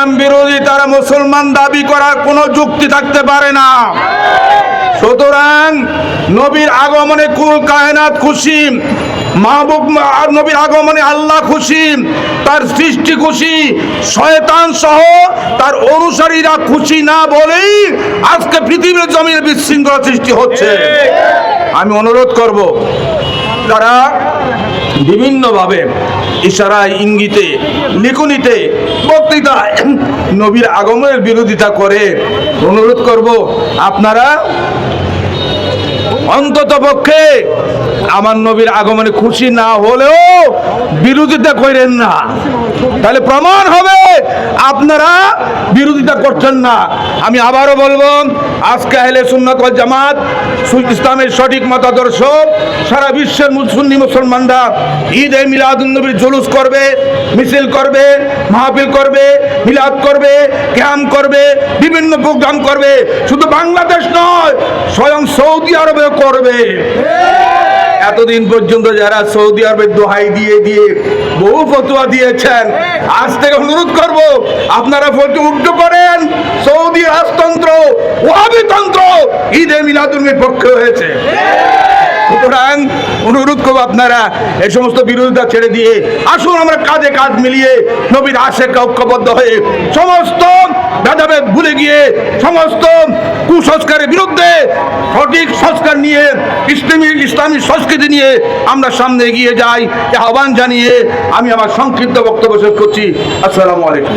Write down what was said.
ইসলাম বিরোধী তারা মুসলমান দাবি করার কোনো যুক্তি থাকতে পারে না। সুতরাং নবীর আগমনে কুল কায়নাত খুশি, মাহবুব নবীর আগমনে আল্লাহ খুশি, তার সৃষ্টি খুশি, শয়তান সহ তার অনুসারীরা খুশি না বলেই আজকে পৃথিবীর জমির বিশৃঙ্খলা সৃষ্টি হচ্ছে। আমি অনুরোধ করব তারা বিভিন্নভাবে ইশারায় ইঙ্গিতে লিখনিতে বক্তৃতায় নবীর আগমনের বিরোধিতা করে অনুরোধ করব আপনারা অন্তত পক্ষে আমার নবীর আগমনে খুশি না হলেও বিরোধিতা করেন না। তাহলে প্রমাণ হবে, আপনারা বিরোধিতা করছেন না। আমি আবারও বলব, আজকে আহলে সুন্নাত জামাত ইসলামের সঠিক মতাদর্শ, সারা বিশ্বের সুন্নি মুসলমানরা ঈদ এ মিলাদুন নবীর জুলুস করবে, মিছিল করবে, মাহফিল করবে, মিলাদ করবে, ক্যাম্প করবে, বিভিন্ন প্রোগ্রাম করবে। শুধু বাংলাদেশ নয়, স্বয়ং সৌদি আরবেও করবে। এতদিন পর্যন্ত যারা সৌদি আরবের দোহাই দিয়ে দিয়ে বহু ফতুয়া দিয়েছেন, আজ থেকে অনুরোধ করব, আপনারা ফতু উক্ত করেন সৌদি রাজতন্ত্র, ওয়াবিতন্ত্র ঈদে মিলাদুলমির পক্ষে হয়েছে। সুতরাং অনুরোধ করব আপনারা এই সমস্ত বিরোধিতা ছেড়ে দিয়ে আসুন, আমরা কাজে কাজ মিলিয়ে নবীর আশেখ ঐক্যবদ্ধ হয়ে সমস্ত ভেদাভেদ ভুলে গিয়ে সমস্ত কুসংস্কারের বিরুদ্ধে সঠিক সংস্কার নিয়ে, ইসলামী ইসলামী সংস্কৃতি নিয়ে আমরা সামনে এগিয়ে যাই আহ্বান জানিয়ে আমি আমার সংক্ষিপ্ত বক্তব্য শেষ করছি। আসসালামু আলাইকুম।